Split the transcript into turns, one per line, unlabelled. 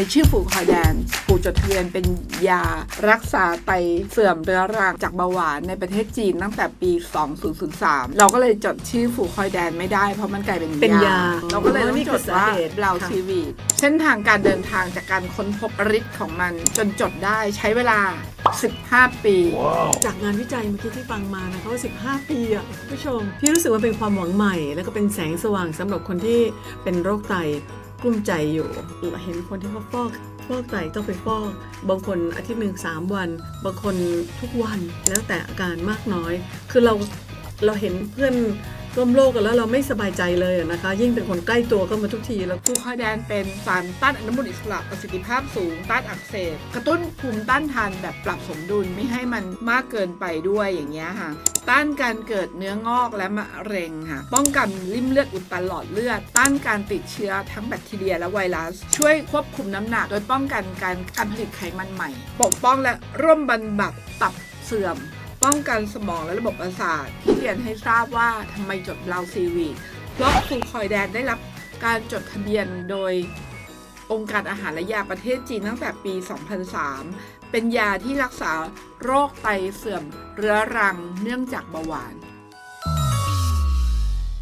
ในชื่อฝูคอยแดนผูกจดทะเบียนเป็นยารักษาไตเสื่อมเรื้อรังจากเบาหวานในประเทศจีนตั้งแต่ปี 2003 เราก็เลยจดชื่อฝูคอยแดนไม่ได้เพราะมันกลายเป็น
เป็นยา
เราก็เลยต้อ
นี่
งจ
คือ
ด
สา
ว่า
เหตุ
เรา
ค่ะ
ชีวีดเส้นทางการเดินทางจากการค้นพบฤทธิ์ของมันจนจดได้ใช้เวลา 15 ปี
จากงานวิจัยเมื่อกี้ที่ฟังมานะคะว่า 15 ปีอะคุณผู้ชม พี่รู้สึกว่าเป็นความหวังใหม่ แล้วก็เป็นแสงสว่างสำหรับคนที่เป็นโรคไต กลุ้มใจอยู่ เห็นคนที่เขาฟอกฟอกไตต้องไปฟอก บางคนอาทิตย์หนึ่งสามวัน บางคนทุกวันแล้วแต่อาการมากน้อย คือเราเราเห็นเพื่อน ร่วมโลกกันแล้วเราไม่สบายใจเลยนะคะ ยิ่งเป็นคนใกล้ตัวเข้ามาทุกทีแล้ว
ฟูคอยแดนเป็นสารต้านอนุมูลอิสระประสิทธิภาพสูง ต้านอักเสบกระตุ้นภูมิต้านทานแบบปรับสมดุลไม่ให้มันมากเกินไปด้วยอย่างเงี้ยค่ะต้านการเกิดเนื้องอกและมะเร็งค่ะป้องกันริ่มเลือดอุดตันหลอดเลือด ต้านการติดเชื้อทั้งแบคทีเรียและไวรัส ช่วยควบคุมน้ำหนัก โดยป้องกันการการผลิตไขมันใหม่ ปกป้องและร่วมบรรบัดตับเสื่อม ป้องกันสมองและระบบประสาท ที่เรียนให้ทราบว่าทำไมจดเราซีวีเพราะฟูคอยแดนได้รับการจดทะเบียนโดยองค์การอาหารและยาประเทศจีนตั้งแต่ปี 2003 เป็นยาที่รักษาโรคไตเสื่อมเรื้อรังเนื่องจากเบาหวาน